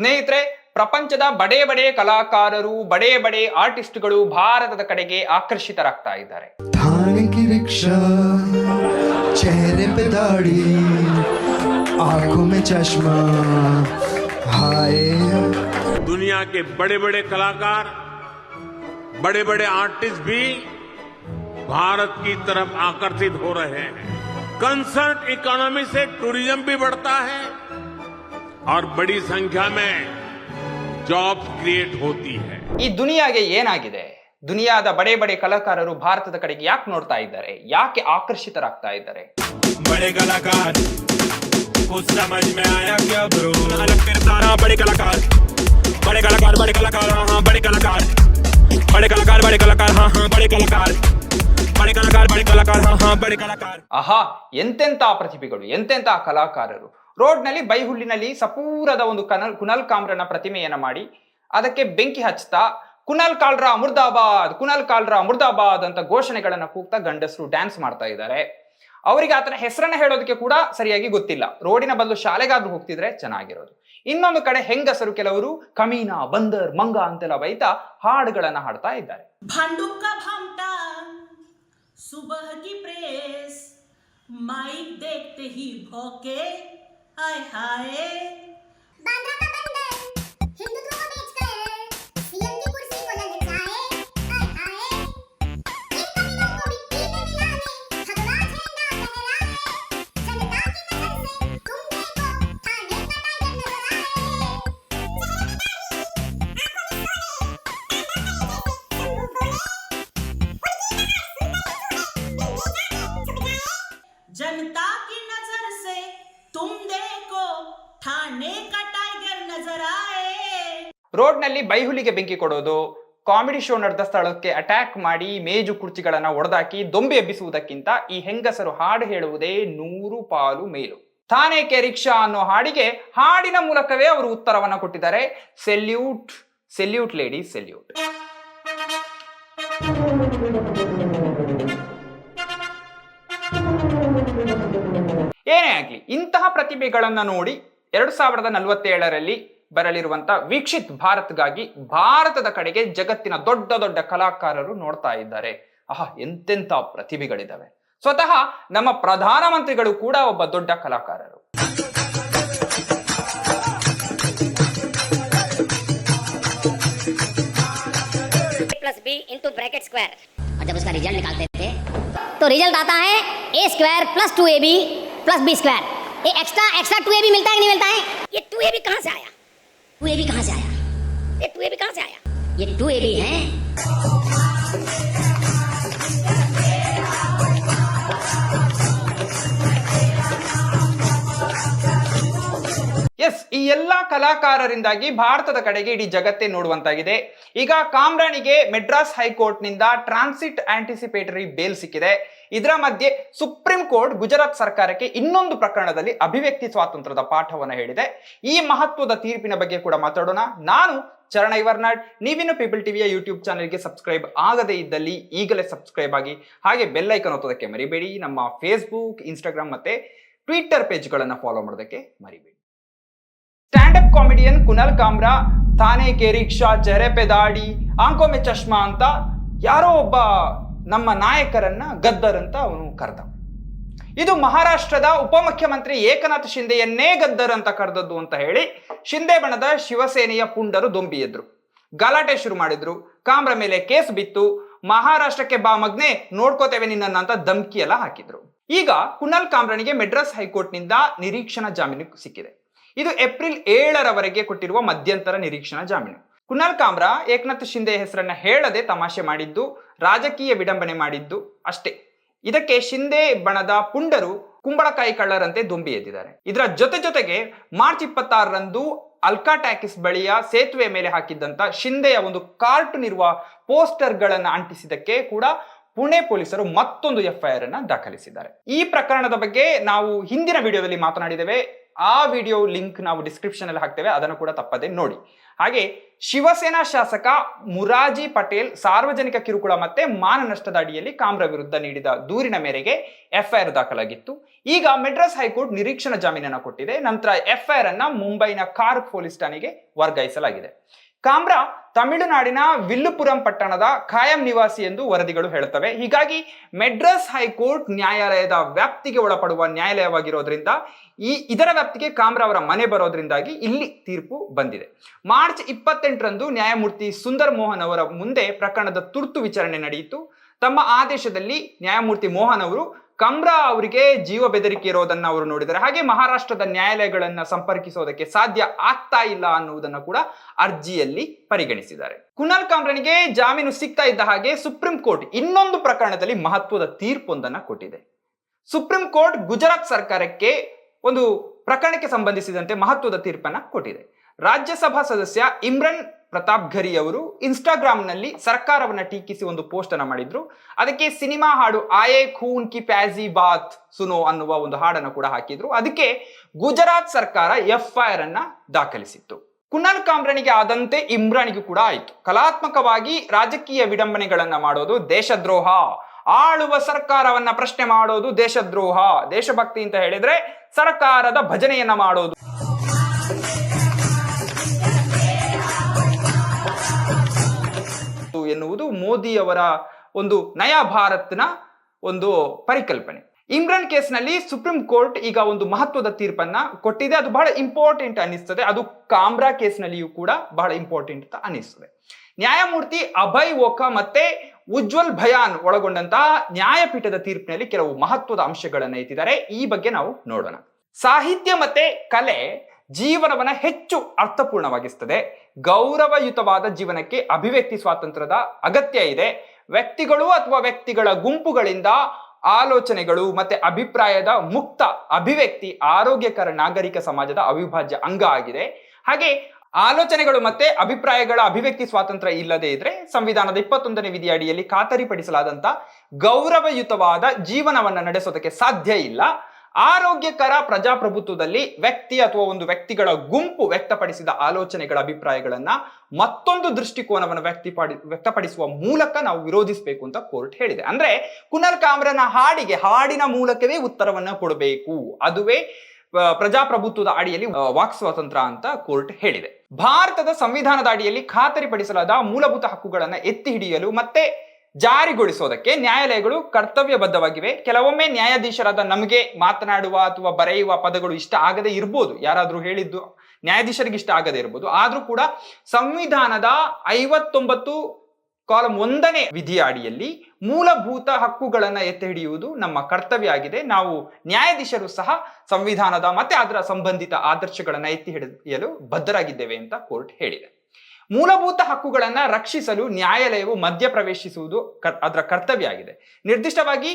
ಸ್ನೇಹಿತರೆ ಪ್ರಪಂಚದ ಬಡೆ ಬಡೆ ಕಲಾಕಾರರು ಬಡೆ ಬಡೆ ಆರ್ಟಿಸ್ಟ್ಗಳು ಭಾರತದ ಕಡೆಗೆ ಆಕರ್ಷಿತರಾಗ್ತಾ ಇದ್ದಾರೆ थाने की रिक्शा चेहरे पे दाढ़ी आंखों में चश्मा हाय दुनिया के बड़े बड़े कलाकार बड़े बड़े आर्टिस्ट भी भारत की तरफ आकर्षित हो रहे हैं कंसर्ट इकोनॉमी से टूरिज्म भी बढ़ता है और बड़ी संख्या में जॉब्स क्रिएट होती है ಈ ದುನಿಯಾಗೆ ಏನಾಗಿದೆ ದುನಿಯಾದ ಬಡೆ ಬಡೆ ಕಲಾಕಾರರು ಭಾರತದ ಕಡೆಗೆ ಯಾಕೆ ನೋಡ್ತಾ ಇದ್ದಾರೆ ಯಾಕೆ ಆಕರ್ಷಿತರಾಗ್ತಾ ಇದ್ದಾರೆ बड़े कलाकार कुछ समझ में आया क्या ब्रो अलग किरदार हाँ, बड़े कलाकार बड़े कलाकार बड़े कलाकार हाँ हाँ बड़े कलाकार बड़े कलाकार बड़े कलाकार हाँ हाँ बड़े कलाकार बड़े कलाकार बड़े कलाकार हाँ हाँ बड़े कलाकार ಆಹಾ ಎಂತೆಂತ ಪ್ರತಿಭೆಗಳು ಎಂತೆಂತ ಕಲಾಕಾರರು ರೋಡ್ನಲ್ಲಿ ಬೈಹುಲ್ಲಿನಲ್ಲಿ ಸಪೂರದ ಒಂದು ಕನಲ್ ಕುನಲ್ ಕಾಮ್ರನ ಪ್ರತಿಮೆಯನ್ನು ಮಾಡಿ, ಅದಕ್ಕೆ ಬೆಂಕಿ ಹಚ್ತಾ ಕುನಲ್ ಕಾಲ್ರ ಅಮೃದಾಬಾದ್ ಕುನಲ್ ಕಾಲ್ರ ಅಮೃದಾಬಾದ್ ಅಂತ ಘೋಷಣೆಗಳನ್ನು ಕೂಗ್ತಾ ಗಂಡಸರು ಡ್ಯಾನ್ಸ್ ಮಾಡ್ತಾ ಇದ್ದಾರೆ. ಅವರಿಗೆ ಆತನ ಹೆಸರನ್ನ ಹೇಳೋದಕ್ಕೆ ಕೂಡ ಸರಿಯಾಗಿ ಗೊತ್ತಿಲ್ಲ. ರೋಡಿನ ಬದಲು ಶಾಲೆಗಾದ್ರೂ ಹೋಗ್ತಿದ್ರೆ ಚೆನ್ನಾಗಿರೋದು. ಇನ್ನೊಂದು ಕಡೆ ಹೆಂಗಸರು ಕೆಲವರು ಕಮೀನಾ, ಬಂದರ್, ಮಂಗ ಅಂತೆಲ್ಲ ಬೈತಾ ಹಾಡುಗಳನ್ನ ಹಾಡ್ತಾ ಇದ್ದಾರೆ. ಸುಬಹ ಕಿ ಪ್ರೇಸ್ হায় হায় ರೋಡ್ನಲ್ಲಿ ಬೈಹುಲಿಗೆ ಬೆಂಕಿ ಕೊಡೋದು, ಕಾಮಿಡಿ ಶೋ ನಡೆದ ಸ್ಥಳಕ್ಕೆ ಅಟ್ಯಾಕ್ ಮಾಡಿ ಮೇಜು ಕುರ್ಚಿಗಳನ್ನ ಒಡೆದಾಕಿ ದೊಂಬೆ ಎಬ್ಬಿಸುವುದಕ್ಕಿಂತ ಈ ಹೆಂಗಸರು ಹಾಡು ಹೇಳುವುದೇ ನೂರು ಪಾಲು ಮೇಲು. ಥಾನೇಕೆ ರಿಕ್ಷಾ ಅನ್ನೋ ಹಾಡಿಗೆ ಹಾಡಿನ ಮೂಲಕವೇ ಅವರು ಉತ್ತರವನ್ನು ಕೊಟ್ಟಿದ್ದಾರೆ. Salute salute lady salute. ಏನೇ ಆಗ್ಲಿ, ಇಂತಹ ಪ್ರತಿಭೆಗಳನ್ನ ನೋಡಿ ಎರಡು ಸಾವಿರದ ನಲವತ್ತೇಳರಲ್ಲಿ ಬರಲಿರುವಂತ ವೀಕ್ಷಿತ್ ಭಾರತ್ಗಾಗಿ ಭಾರತದ ಕಡೆಗೆ ಜಗತ್ತಿನ ದೊಡ್ಡ ದೊಡ್ಡ ಕಲಾಕಾರರು ನೋಡ್ತಾ ಇದ್ದಾರೆ ಆಹಾ ಎಂತೆಂತ ಪ್ರತಿಭೆಗಳಿದಾವೆ ಸ್ವತಃ ನಮ್ಮ ಪ್ರಧಾನಮಂತ್ರಿಗಳು ಕೂಡ ಒಬ್ಬ ದೊಡ್ಡ ಕಲಾಕಾರರು plus B into bracket square और जब उसका रिजल्ट निकालते थे तो रिजल्ट आता है A square plus two A B plus B square ये extra extra two A B मिलता है कि नहीं मिलता है ये टू ए बी कहाँ से आया टू ए बी कहाँ से आया ये टू ए बी कहाँ से आया ये टू ए बी है ಎಸ್ ಈ ಎಲ್ಲಾ ಕಲಾಕಾರರಿಂದಾಗಿ ಭಾರತದ ಕಡೆಗೆ ಇಡೀ ಜಗತ್ತೇ ನೋಡುವಂತಾಗಿದೆ ಈಗ ಕಾಮ್ರಾಣಿಗೆ ಮೆಡ್ರಾಸ್ ಹೈಕೋರ್ಟ್ ನಿಂದ ಟ್ರಾನ್ಸಿಟ್ ಆಂಟಿಸಿಪೇಟರಿ ಬೇಲ್ ಸಿಕ್ಕಿದೆ ಇದರ ಮಧ್ಯೆ ಸುಪ್ರೀಂ ಕೋರ್ಟ್ ಗುಜರಾತ್ ಸರ್ಕಾರಕ್ಕೆ ಇನ್ನೊಂದು ಪ್ರಕರಣದಲ್ಲಿ ಅಭಿವ್ಯಕ್ತಿ ಸ್ವಾತಂತ್ರ್ಯದ ಪಾಠವನ್ನು ಹೇಳಿದೆ. ಈ ಮಹತ್ವದ ತೀರ್ಪಿನ ಬಗ್ಗೆ ಕೂಡ ಮಾತಾಡೋಣ. ನಾನು ಚರಣ ಇವರ್ನಾಡ್ ನೀವಿನ್ನು ಪೀಪಲ್ ಟಿವಿಯ ಯೂಟ್ಯೂಬ್ ಚಾನೆಲ್ಗೆ ಸಬ್ಸ್ಕ್ರೈಬ್ ಆಗದೇ ಇದ್ದಲ್ಲಿ ಈಗಲೇ ಸಬ್ಸ್ಕ್ರೈಬ್ ಆಗಿ ಹಾಗೆ ಬೆಲ್ ಐಕನ್ ಒತ್ತೋದಕ್ಕೆ ಮರಿಬೇಡಿ. ನಮ್ಮ ಫೇಸ್ಬುಕ್ ಇನ್ಸ್ಟಾಗ್ರಾಮ್ ಮತ್ತೆ ಟ್ವಿಟರ್ ಪೇಜ್ಗಳನ್ನು ಫಾಲೋ ಮಾಡೋದಕ್ಕೆ ಮರಿಬೇಡಿ. Stand up comedian Kunal Kamra Thane K rickshaw ಚೆಹರೆ ಪೆ ದಾಡಿ ಆಂಕೋ ಮೆ ಚಶ್ಮಾ ಅಂತ ಯಾರೋ ಒಬ್ಬ ನಮ್ಮ ನಾಯಕರನ್ನ ಗದ್ದರ್ ಅಂತ ಅವನು ಕರೆದ. ಇದು ಮಹಾರಾಷ್ಟ್ರದ ಉಪಮುಖ್ಯಮಂತ್ರಿ ಏಕನಾಥ್ ಶಿಂದೆಯನ್ನೇ ಗದ್ದರ್ ಅಂತ ಕರೆದದ್ದು ಅಂತ ಹೇಳಿ ಶಿಂದೆ ಬಣದ ಶಿವಸೇನೆಯ ಪುಂಡರು ದೊಂಬಿ ಎದ್ರು. ಗಲಾಟೆ ಶುರು ಮಾಡಿದ್ರು. ಕಾಮ್ರ ಮೇಲೆ ಕೇಸ್ ಬಿತ್ತು. ಮಹಾರಾಷ್ಟ್ರಕ್ಕೆ ಬಾ ಮಗ್ನೆ, ನೋಡ್ಕೋತೇವೆ ನಿನ್ನನ್ನು ಅಂತ ಧಮ್ಕಿ ಎಲ್ಲ ಹಾಕಿದ್ರು. ಈಗ ಕುನಲ್ ಕಾಮ್ರನಿಗೆ ಮೆಡ್ರಾಸ್ ಹೈಕೋರ್ಟ್ನಿಂದ ನಿರೀಕ್ಷಣಾ ಜಾಮೀನು ಸಿಕ್ಕಿದೆ. ಇದು ಏಪ್ರಿಲ್ ಏಳರವರೆಗೆ ಕೊಟ್ಟಿರುವ ಮಧ್ಯಂತರ ನಿರೀಕ್ಷಣಾ ಜಾಮೀನು. ಕುನಾಲ್ ಕಾಮ್ರಾ ಏಕನಾಥ್ ಶಿಂದೆ ಹೆಸರನ್ನ ಹೇಳದೆ ತಮಾಷೆ ಮಾಡಿದ್ದು, ರಾಜಕೀಯ ವಿಡಂಬನೆ ಮಾಡಿದ್ದು ಅಷ್ಟೇ. ಇದಕ್ಕೆ ಶಿಂದೆ ಬಣದ ಪುಂಡರು ಕುಂಬಳಕಾಯಿ ಕಳ್ಳರಂತೆ ದುಂಬಿ ಎದ್ದಿದ್ದಾರೆ. ಇದರ ಜೊತೆ ಜೊತೆಗೆ ಮಾರ್ಚ್ ಇಪ್ಪತ್ತಾರರಂದು ಅಲ್ಕಾ ಟ್ಯಾಕಿಸ್ ಬಳಿಯ ಸೇತುವೆ ಮೇಲೆ ಹಾಕಿದ್ದಂತ ಶಿಂದೆಯ ಒಂದು ಕಾರ್ಟೂನ್ ಇರುವ ಪೋಸ್ಟರ್ಗಳನ್ನು ಅಂಟಿಸಿದಕ್ಕೆ ಕೂಡ ಪುಣೆ ಪೊಲೀಸರು ಮತ್ತೊಂದು ಎಫ್ಐಆರ್ ಅನ್ನ ದಾಖಲಿಸಿದ್ದಾರೆ. ಈ ಪ್ರಕರಣದ ಬಗ್ಗೆ ನಾವು ಹಿಂದಿನ ವಿಡಿಯೋದಲ್ಲಿ ಮಾತನಾಡಿದ್ದೇವೆ. ಆ ವಿಡಿಯೋ ಲಿಂಕ್ ನಾವು ಡಿಸ್ಕ್ರಿಪ್ಷನ್ ಅಲ್ಲಿ ಹಾಕ್ತೇವೆ, ಅದನ್ನು ಕೂಡ ತಪ್ಪದೆ ನೋಡಿ. ಹಾಗೆ ಶಿವಸೇನಾ ಶಾಸಕ ಮುರಾಜಿ ಪಟೇಲ್ ಸಾರ್ವಜನಿಕ ಕಿರುಕುಳ ಮತ್ತೆ ಮಾನನಷ್ಟದ ಅಡಿಯಲ್ಲಿ ಕಾಮ್ರ ವಿರುದ್ಧ ನೀಡಿದ ದೂರಿನ ಮೇರೆಗೆ ಎಫ್ಐಆರ್ ದಾಖಲಾಗಿತ್ತು. ಈಗ ಮೆಡ್ರಾಸ್ ಹೈಕೋರ್ಟ್ ನಿರೀಕ್ಷಣಾ ಜಾಮೀನನ್ನು ಕೊಟ್ಟಿದೆ. ನಂತರ ಎಫ್ಐಆರ್ ಅನ್ನ ಮುಂಬೈನ ಕಾರ್ಕ್ ಪೊಲೀಸ್ ಠಾಣೆಗೆ ವರ್ಗಾಯಿಸಲಾಗಿದೆ. ಕಾಮ್ರಾ ತಮಿಳುನಾಡಿನ ವಿಲ್ಲುಪುರಂ ಪಟ್ಟಣದ ಖಾಯಂ ನಿವಾಸಿ ಎಂದು ವರದಿಗಳು ಹೇಳುತ್ತವೆ. ಹೀಗಾಗಿ ಮೆಡ್ರಾಸ್ ಹೈಕೋರ್ಟ್ ನ್ಯಾಯಾಲಯದ ವ್ಯಾಪ್ತಿಗೆ ಒಳಪಡುವ ನ್ಯಾಯಾಲಯವಾಗಿರೋದ್ರಿಂದ ಈ ಇದರ ವ್ಯಾಪ್ತಿಗೆ ಕಾಮ್ರಾ ಅವರ ಮನೆ ಬರೋದ್ರಿಂದಾಗಿ ಇಲ್ಲಿ ತೀರ್ಪು ಬಂದಿದೆ. ಮಾರ್ಚ್ ಇಪ್ಪತ್ತೆಂಟರಂದು ನ್ಯಾಯಮೂರ್ತಿ ಸುಂದರ್ ಮೋಹನ್ ಅವರ ಮುಂದೆ ಪ್ರಕರಣದ ತುರ್ತು ವಿಚಾರಣೆ ನಡೆಯಿತು. ತಮ್ಮ ಆದೇಶದಲ್ಲಿ ನ್ಯಾಯಮೂರ್ತಿ ಮೋಹನ್ ಅವರು ಕಮ್ರಾ ಅವರಿಗೆ ಜೀವ ಬೆದರಿಕೆ ಇರೋದನ್ನ ಅವರು ನೋಡಿದ್ದಾರೆ. ಹಾಗೆ ಮಹಾರಾಷ್ಟ್ರದ ನ್ಯಾಯಾಲಯಗಳನ್ನ ಸಂಪರ್ಕಿಸೋದಕ್ಕೆ ಸಾಧ್ಯ ಆಗ್ತಾ ಇಲ್ಲ ಅನ್ನುವುದನ್ನು ಕೂಡ ಅರ್ಜಿಯಲ್ಲಿ ಪರಿಗಣಿಸಿದ್ದಾರೆ. ಕುನಾಲ್ ಕಾಮ್ರನಿಗೆ ಜಾಮೀನು ಸಿಗ್ತಾ ಇದ್ದ ಹಾಗೆ ಸುಪ್ರೀಂ ಕೋರ್ಟ್ ಇನ್ನೊಂದು ಪ್ರಕರಣದಲ್ಲಿ ಮಹತ್ವದ ತೀರ್ಪೊಂದನ್ನ ಕೊಟ್ಟಿದೆ. ಸುಪ್ರೀಂ ಕೋರ್ಟ್ ಗುಜರಾತ್ ಸರ್ಕಾರಕ್ಕೆ ಒಂದು ಪ್ರಕರಣಕ್ಕೆ ಸಂಬಂಧಿಸಿದಂತೆ ಮಹತ್ವದ ತೀರ್ಪನ್ನ ಕೊಟ್ಟಿದೆ. ರಾಜ್ಯಸಭಾ ಸದಸ್ಯ ಇಮ್ರಾನ್ ಪ್ರತಾಪ್ ಘರಿ ಅವರು ಇನ್ಸ್ಟಾಗ್ರಾಮ್ನಲ್ಲಿ ಸರ್ಕಾರವನ್ನ ಟೀಕಿಸಿ ಒಂದು ಪೋಸ್ಟ್ ಅನ್ನ ಮಾಡಿದ್ರು. ಅದಕ್ಕೆ ಸಿನಿಮಾ ಹಾಡು ಆಯೆ ಖೂನ್ ಕಿ ಪ್ಯಾಜಿ ಬಾತ್ ಸುನೋ ಅನ್ನುವ ಒಂದು ಹಾಡನ್ನು ಕೂಡ ಹಾಕಿದ್ರು. ಅದಕ್ಕೆ ಗುಜರಾತ್ ಸರ್ಕಾರ ಎಫ್ಐಆರ್ ಅನ್ನ ದಾಖಲಿಸಿತ್ತು. ಕುನಾಲ್ ಕಾಮ್ರನಿಗೆ ಆದಂತೆ ಇಮ್ರಾನಿಗೂ ಕೂಡ ಆಯಿತು. ಕಲಾತ್ಮಕವಾಗಿ ರಾಜಕೀಯ ವಿಡಂಬನೆಗಳನ್ನ ಮಾಡೋದು ದೇಶದ್ರೋಹ. ಆಳುವ ಸರ್ಕಾರವನ್ನ ಪ್ರಶ್ನೆ ಮಾಡೋದು ದೇಶದ್ರೋಹ. ದೇಶಭಕ್ತಿ ಅಂತ ಹೇಳಿದ್ರೆ ಸರ್ಕಾರದ ಭಜನೆಯನ್ನ ಮಾಡೋದು. ಎನ್ನುವುದು ಮೋದಿಯವರ ಒಂದು ನಯ ಭಾರತ್ನ ಒಂದು ಪರಿಕಲ್ಪನೆ. ಇಮ್ರಾನ್ ಕೇಸ್ನಲ್ಲಿ ಸುಪ್ರೀಂ ಕೋರ್ಟ್ ಈಗ ಒಂದು ಮಹತ್ವದ ತೀರ್ಪನ್ನ ಕೊಟ್ಟಿದೆ. ಅದು ಬಹಳ ಇಂಪಾರ್ಟೆಂಟ್ ಅನಿಸ್ತದೆ ಅದು ಕಾಮ್ರಾ ಕೇಸ್ನಲ್ಲಿಯೂ ಕೂಡ ಬಹಳ ಇಂಪಾರ್ಟೆಂಟ್ ಅಂತ ಅನಿಸ್ತದೆ ನ್ಯಾಯಮೂರ್ತಿ ಅಭಯ್ ಓಕಾ ಮತ್ತೆ ಉಜ್ವಲ್ ಭಯಾನ್ ಒಳಗೊಂಡಂತಹ ನ್ಯಾಯಪೀಠದ ತೀರ್ಪಿನಲ್ಲಿ ಕೆಲವು ಮಹತ್ವದ ಅಂಶಗಳನ್ನು ಎತ್ತಿದ್ದಾರೆ. ಈ ಬಗ್ಗೆ ನಾವು ನೋಡೋಣ. ಸಾಹಿತ್ಯ ಮತ್ತೆ ಕಲೆ ಜೀವನವನ್ನ ಹೆಚ್ಚು ಅರ್ಥಪೂರ್ಣವಾಗಿಸ್ತದೆ. ಗೌರವಯುತವಾದ ಜೀವನಕ್ಕೆ ಅಭಿವ್ಯಕ್ತಿ ಸ್ವಾತಂತ್ರ್ಯದ ಅಗತ್ಯ ಇದೆ. ವ್ಯಕ್ತಿಗಳು ಅಥವಾ ವ್ಯಕ್ತಿಗಳ ಗುಂಪುಗಳಿಂದ ಆಲೋಚನೆಗಳು ಮತ್ತೆ ಅಭಿಪ್ರಾಯದ ಮುಕ್ತ ಅಭಿವ್ಯಕ್ತಿ ಆರೋಗ್ಯಕರ ನಾಗರಿಕ ಸಮಾಜದ ಅವಿಭಾಜ್ಯ ಅಂಗ ಆಗಿದೆ. ಹಾಗೆ ಆಲೋಚನೆಗಳು ಮತ್ತೆ ಅಭಿಪ್ರಾಯಗಳ ಅಭಿವ್ಯಕ್ತಿ ಸ್ವಾತಂತ್ರ್ಯ ಇಲ್ಲದೆ ಇದ್ರೆ ಸಂವಿಧಾನದ ಇಪ್ಪತ್ತೊಂದನೇ ವಿಧಿ ಅಡಿಯಲ್ಲಿ ಖಾತರಿಪಡಿಸಲಾದಂತ ಗೌರವಯುತವಾದ ಜೀವನವನ್ನು ನಡೆಸೋದಕ್ಕೆ ಸಾಧ್ಯ ಇಲ್ಲ. ಆರೋಗ್ಯಕರ ಪ್ರಜಾಪ್ರಭುತ್ವದಲ್ಲಿ ವ್ಯಕ್ತಿ ಅಥವಾ ಒಂದು ವ್ಯಕ್ತಿಗಳ ಗುಂಪು ವ್ಯಕ್ತಪಡಿಸಿದ ಆಲೋಚನೆಗಳ ಅಭಿಪ್ರಾಯಗಳನ್ನ ಮತ್ತೊಂದು ದೃಷ್ಟಿಕೋನವನ್ನು ವ್ಯಕ್ತಿಪಡಿ ವ್ಯಕ್ತಪಡಿಸುವ ಮೂಲಕ ನಾವು ವಿರೋಧಿಸಬೇಕು ಅಂತ ಕೋರ್ಟ್ ಹೇಳಿದೆ. ಅಂದ್ರೆ ಕುನಲ್ ಕಾಮ್ರನ ಹಾಡಿಗೆ, ಹಾಡಿನ ಮೂಲಕವೇ ಉತ್ತರವನ್ನ ಕೊಡಬೇಕು. ಅದುವೇ ಪ್ರಜಾಪ್ರಭುತ್ವದ ಅಡಿಯಲ್ಲಿ ವಾಕ್ ಸ್ವಾತಂತ್ರ್ಯ ಅಂತ ಕೋರ್ಟ್ ಹೇಳಿದೆ. ಭಾರತದ ಸಂವಿಧಾನದ ಅಡಿಯಲ್ಲಿ ಖಾತರಿಪಡಿಸಲಾದ ಮೂಲಭೂತ ಹಕ್ಕುಗಳನ್ನ ಎತ್ತಿ ಹಿಡಿಯಲು ಮತ್ತೆ ಜಾರಿಗೊಳಿಸೋದಕ್ಕೆ ನ್ಯಾಯಾಲಯಗಳು ಕರ್ತವ್ಯಬದ್ಧವಾಗಿವೆ. ಕೆಲವೊಮ್ಮೆ ನ್ಯಾಯಾಧೀಶರಾದ ನಮಗೆ ಮಾತನಾಡುವ ಅಥವಾ ಬರೆಯುವ ಪದಗಳು ಇಷ್ಟ ಆಗದೆ ಇರ್ಬೋದು. ಯಾರಾದರೂ ಹೇಳಿದ್ದು ನ್ಯಾಯಾಧೀಶರಿಗೆ ಇಷ್ಟ ಆಗದೆ ಇರ್ಬೋದು. ಆದರೂ ಕೂಡ ಸಂವಿಧಾನದ ಐವತ್ತೊಂಬತ್ತು ಕಾಲಂ ಒಂದನೇ ವಿಧಿಯ ಅಡಿಯಲ್ಲಿ ಮೂಲಭೂತ ಹಕ್ಕುಗಳನ್ನ ಎತ್ತಿ ಹಿಡಿಯುವುದು ನಮ್ಮ ಕರ್ತವ್ಯ ಆಗಿದೆ. ನಾವು ನ್ಯಾಯಾಧೀಶರು ಸಹ ಸಂವಿಧಾನದ ಮತ್ತೆ ಅದರ ಸಂಬಂಧಿತ ಆದರ್ಶಗಳನ್ನ ಎತ್ತಿ ಹಿಡಿಯಲು ಬದ್ಧರಾಗಿದ್ದೇವೆ ಅಂತ ಕೋರ್ಟ್ ಹೇಳಿದೆ. ಮೂಲಭೂತ ಹಕ್ಕುಗಳನ್ನ ರಕ್ಷಿಸಲು ನ್ಯಾಯಾಲಯವು ಮಧ್ಯಪ್ರವೇಶಿಸುವುದು ಅದರ ಕರ್ತವ್ಯ ಆಗಿದೆ. ನಿರ್ದಿಷ್ಟವಾಗಿ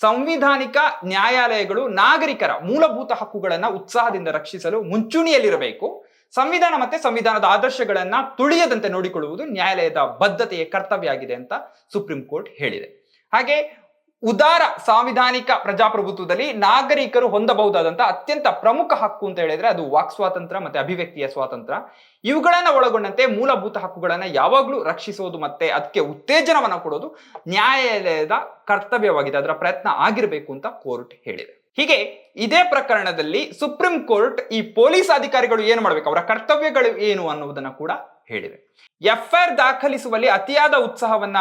ಸಂವಿಧಾನಿಕ ನ್ಯಾಯಾಲಯಗಳು ನಾಗರಿಕರ ಮೂಲಭೂತ ಹಕ್ಕುಗಳನ್ನ ಉತ್ಸಾಹದಿಂದ ರಕ್ಷಿಸಲು ಮುಂಚೂಣಿಯಲ್ಲಿರಬೇಕು. ಸಂವಿಧಾನ ಮತ್ತೆ ಸಂವಿಧಾನದ ಆದರ್ಶಗಳನ್ನ ತುಳಿಯದಂತೆ ನೋಡಿಕೊಳ್ಳುವುದು ನ್ಯಾಯಾಲಯದ ಬದ್ಧತೆಯ ಕರ್ತವ್ಯ ಆಗಿದೆ ಅಂತ ಸುಪ್ರೀಂ ಕೋರ್ಟ್ ಹೇಳಿದೆ. ಹಾಗೆ ಉದಾರ ಸಾಂವಿಧಾನಿಕ ಪ್ರಜಾಪ್ರಭುತ್ವದಲ್ಲಿ ನಾಗರಿಕರು ಹೊಂದಬಹುದಾದಂತಹ ಅತ್ಯಂತ ಪ್ರಮುಖ ಹಕ್ಕು ಅಂತ ಹೇಳಿದ್ರೆ ಅದು ವಾಕ್ ಸ್ವಾತಂತ್ರ್ಯ ಮತ್ತೆ ಅಭಿವ್ಯಕ್ತಿಯ ಸ್ವಾತಂತ್ರ್ಯ. ಇವುಗಳನ್ನ ಒಳಗೊಂಡಂತೆ ಮೂಲಭೂತ ಹಕ್ಕುಗಳನ್ನ ಯಾವಾಗಲೂ ರಕ್ಷಿಸೋದು ಮತ್ತೆ ಅದಕ್ಕೆ ಉತ್ತೇಜನವನ್ನ ಕೊಡೋದು ನ್ಯಾಯಾಲಯದ ಕರ್ತವ್ಯವಾಗಿದೆ, ಅದರ ಪ್ರಯತ್ನ ಆಗಿರಬೇಕು ಅಂತ ಕೋರ್ಟ್ ಹೇಳಿದೆ. ಹೀಗೆ ಇದೇ ಪ್ರಕರಣದಲ್ಲಿ ಸುಪ್ರೀಂ ಕೋರ್ಟ್ ಈ ಪೊಲೀಸ್ ಅಧಿಕಾರಿಗಳು ಏನು ಮಾಡಬೇಕು, ಅವರ ಕರ್ತವ್ಯಗಳು ಏನು ಅನ್ನುವುದನ್ನ ಕೂಡ ಹೇಳಿದೆ. ಎಫ್ಐಆರ್ ದಾಖಲಿಸುವಲ್ಲಿ ಅತಿಯಾದ ಉತ್ಸಾಹವನ್ನ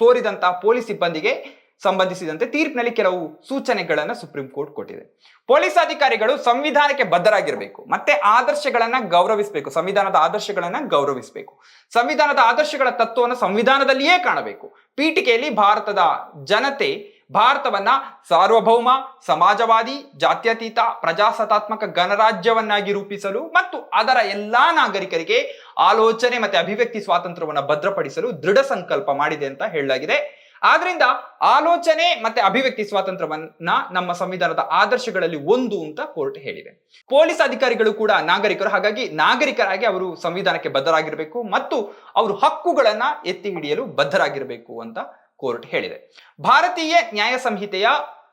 ತೋರಿದಂತಹ ಪೊಲೀಸ್ ಸಿಬ್ಬಂದಿಗೆ ಸಂಬಂಧಿಸಿದಂತೆ ತೀರ್ಪಿನಲ್ಲಿ ಕೆಲವು ಸೂಚನೆಗಳನ್ನ ಸುಪ್ರೀಂ ಕೋರ್ಟ್ ಕೊಟ್ಟಿದೆ. ಪೊಲೀಸ್ ಅಧಿಕಾರಿಗಳು ಸಂವಿಧಾನಕ್ಕೆ ಬದ್ಧರಾಗಿರಬೇಕು, ಮತ್ತೆ ಆದರ್ಶಗಳನ್ನ ಗೌರವಿಸಬೇಕು, ಸಂವಿಧಾನದ ಆದರ್ಶಗಳನ್ನ ಗೌರವಿಸಬೇಕು. ಸಂವಿಧಾನದ ಆದರ್ಶಗಳ ತತ್ವವನ್ನು ಸಂವಿಧಾನದಲ್ಲಿಯೇ ಕಾಣಬೇಕು. ಪೀಠಿಕೆಯಲ್ಲಿ ಭಾರತದ ಜನತೆ ಭಾರತವನ್ನ ಸಾರ್ವಭೌಮ, ಸಮಾಜವಾದಿ, ಜಾತ್ಯತೀತ, ಪ್ರಜಾಸತ್ತಾತ್ಮಕ ಗಣರಾಜ್ಯವನ್ನಾಗಿ ರೂಪಿಸಲು ಮತ್ತು ಅದರ ಎಲ್ಲಾ ನಾಗರಿಕರಿಗೆ ಆಲೋಚನೆ ಮತ್ತೆ ಅಭಿವ್ಯಕ್ತಿ ಸ್ವಾತಂತ್ರ್ಯವನ್ನು ಭದ್ರಪಡಿಸಲು ದೃಢ ಸಂಕಲ್ಪ ಮಾಡಿದೆ ಅಂತ ಹೇಳಲಾಗಿದೆ. ಆದ್ರಿಂದ ಆಲೋಚನೆ ಮತ್ತೆ ಅಭಿವ್ಯಕ್ತಿ ಸ್ವಾತಂತ್ರ್ಯವನ್ನ ನಮ್ಮ ಸಂವಿಧಾನದ ಆದರ್ಶಗಳಲ್ಲಿ ಒಂದು ಅಂತ ಕೋರ್ಟ್ ಹೇಳಿದೆ. ಪೊಲೀಸ್ ಅಧಿಕಾರಿಗಳು ಕೂಡ ನಾಗರಿಕರು, ಹಾಗಾಗಿ ನಾಗರಿಕರಾಗಿ ಅವರು ಸಂವಿಧಾನಕ್ಕೆ ಬದ್ಧರಾಗಿರಬೇಕು ಮತ್ತು ಅವರು ಹಕ್ಕುಗಳನ್ನ ಎತ್ತಿ ಹಿಡಿಯಲು ಬದ್ಧರಾಗಿರಬೇಕು ಅಂತ ಕೋರ್ಟ್ ಹೇಳಿದೆ. ಭಾರತೀಯ ನ್ಯಾಯ ಸಂಹಿತೆಯ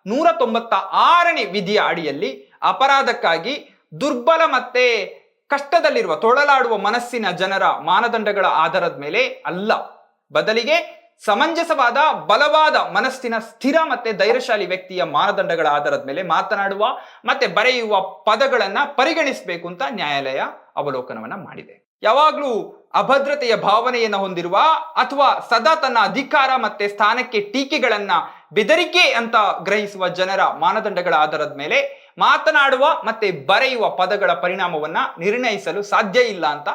ನೂರ ತೊಂಬತ್ತ ಆರನೇ ವಿಧಿಯ ಅಡಿಯಲ್ಲಿ ಅಪರಾಧಕ್ಕಾಗಿ ದುರ್ಬಲ ಮತ್ತೆ ಕಷ್ಟದಲ್ಲಿರುವ, ತೊಳಲಾಡುವ ಮನಸ್ಸಿನ ಜನರ ಮಾನದಂಡಗಳ ಆಧಾರದ ಮೇಲೆ ಅಲ್ಲ. ಬದಲಿಗೆ ಸಮಂಜಸವಾದ, ಬಲವಾದ, ಮನಸ್ಸಿನ ಸ್ಥಿರ ಮತ್ತೆ ಧೈರ್ಯಶಾಲಿ ವ್ಯಕ್ತಿಯ ಮಾನದಂಡಗಳ ಆಧಾರದ ಮೇಲೆ ಮಾತನಾಡುವ ಮತ್ತೆ ಬರೆಯುವ ಪದಗಳನ್ನ ಪರಿಗಣಿಸಬೇಕು ಅಂತ ನ್ಯಾಯಾಲಯ ಅವಲೋಕನವನ್ನ ಮಾಡಿದೆ. ಯಾವಾಗ್ಲೂ ಅಭದ್ರತೆಯ ಭಾವನೆಯನ್ನು ಹೊಂದಿರುವ ಅಥವಾ ಸದಾ ತನ್ನ ಅಧಿಕಾರ ಮತ್ತೆ ಸ್ಥಾನಕ್ಕೆ ಟೀಕೆಗಳನ್ನ ಬೆದರಿಕೆ ಅಂತ ಗ್ರಹಿಸುವ ಜನರ ಮಾನದಂಡಗಳ ಆಧಾರದ ಮೇಲೆ ಮಾತನಾಡುವ ಮತ್ತೆ ಬರೆಯುವ ಪದಗಳ ಪರಿಣಾಮವನ್ನ ನಿರ್ಣಯಿಸಲು ಸಾಧ್ಯ ಇಲ್ಲ ಅಂತ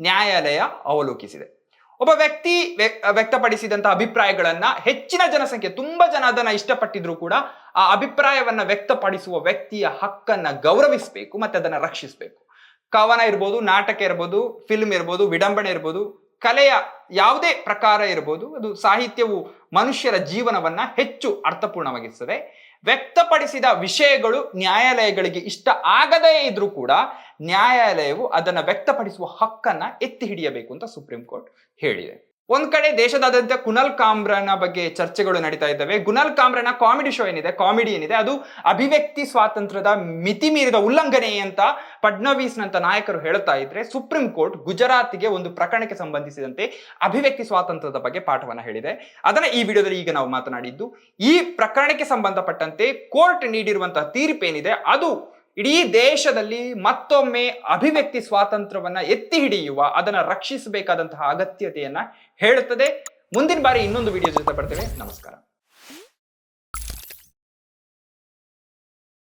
ನ್ಯಾಯಾಲಯ ಅವಲೋಕಿಸಿದೆ. ಒಬ್ಬ ವ್ಯಕ್ತಿ ವ್ಯ- ವ್ಯಕ್ತಪಡಿಸಿದಂತ ಅಭಿಪ್ರಾಯಗಳನ್ನ ಹೆಚ್ಚಿನ ಜನಸಂಖ್ಯೆ, ತುಂಬಾ ಜನ ಅದನ್ನ ಇಷ್ಟಪಟ್ಟಿದ್ರು ಕೂಡ ಆ ಅಭಿಪ್ರಾಯವನ್ನ ವ್ಯಕ್ತಪಡಿಸುವ ವ್ಯಕ್ತಿಯ ಹಕ್ಕನ್ನ ಗೌರವಿಸಬೇಕು, ಮತ್ತೆ ಅದನ್ನ ರಕ್ಷಿಸಬೇಕು. ಕವನ ಇರ್ಬೋದು, ನಾಟಕ ಇರ್ಬೋದು ಫಿಲ್ಮ್ ಇರ್ಬೋದು, ವಿಡಂಬಣೆ ಇರ್ಬೋದು, ಕಲೆಯ ಯಾವುದೇ ಪ್ರಕಾರ ಇರ್ಬೋದು, ಅದು ಸಾಹಿತ್ಯವು ಮನುಷ್ಯರ ಜೀವನವನ್ನ ಹೆಚ್ಚು ಅರ್ಥಪೂರ್ಣವಾಗಿರ್ತದೆ ವ್ಯಕ್ತಪಡಿಸಿದ ವಿಷಯಗಳು ನ್ಯಾಯಾಲಯಗಳಿಗೆ ಇಷ್ಟ ಆಗದೇ ಇದ್ರೂ ಕೂಡ ನ್ಯಾಯಾಲಯವು ಅದನ್ನ ವ್ಯಕ್ತಪಡಿಸುವ ಹಕ್ಕನ್ನ ಎತ್ತಿ ಹಿಡಿಯಬೇಕು ಅಂತ ಸುಪ್ರೀಂ ಕೋರ್ಟ್ ಹೇಳಿದೆ. ಒಂದ್ ಕಡೆ ದೇಶದಾದ್ಯಂತ ಕುನಲ್ ಕಾಮ್ರನ ಬಗ್ಗೆ ಚರ್ಚೆಗಳು ನಡೀತಾ ಇದ್ದಾವೆ. ಕುನಲ್ ಕಾಮ್ರನ ಕಾಮಿಡಿ ಶೋ ಏನಿದೆ? ಕಾಮಿಡಿ ಏನಿದೆ? ಅದು ಅಭಿವ್ಯಕ್ತಿ ಸ್ವಾತಂತ್ರ್ಯದ ಮಿತಿ ಮೀರಿದ ಉಲ್ಲಂಘನೆ ಅಂತ ಫಡ್ನವೀಸ್ ನಂತ ನಾಯಕರು ಹೇಳ್ತಾ ಇದ್ರೆ ಸುಪ್ರೀಂ ಕೋರ್ಟ್ ಗುಜರಾತ್ಗೆ ಒಂದು ಪ್ರಕರಣಕ್ಕೆ ಸಂಬಂಧಿಸಿದಂತೆ ಅಭಿವ್ಯಕ್ತಿ ಸ್ವಾತಂತ್ರ್ಯದ ಬಗ್ಗೆ ಪಾಠವನ್ನ ಹೇಳಿದೆ. ಅದನ್ನ ಈ ವಿಡಿಯೋದಲ್ಲಿ ಈಗ ನಾವು ಮಾತನಾಡಿದ್ದು, ಈ ಪ್ರಕರಣಕ್ಕೆ ಸಂಬಂಧಪಟ್ಟಂತೆ ಕೋರ್ಟ್ ನೀಡಿರುವಂತಹ ತೀರ್ಪೇನಿದೆ, ಅದು ಇಡೀ ದೇಶದಲ್ಲಿ ಮತ್ತೊಮ್ಮೆ ಅಭಿವ್ಯಕ್ತಿ ಸ್ವಾತಂತ್ರ್ಯವನ್ನ ಎತ್ತಿ ಹಿಡಿಯುವ, ಅದನ್ನ ರಕ್ಷಿಸಬೇಕಾದಂತಹ ಅಗತ್ಯತೆಯನ್ನ ಹೇಳುತ್ತದೆ. ಮುಂದಿನ ಬಾರಿ ಇನ್ನೊಂದು ವಿಡಿಯೋ ಜೊತೆ ಬರ್ತೇವೆ. ನಮಸ್ಕಾರ.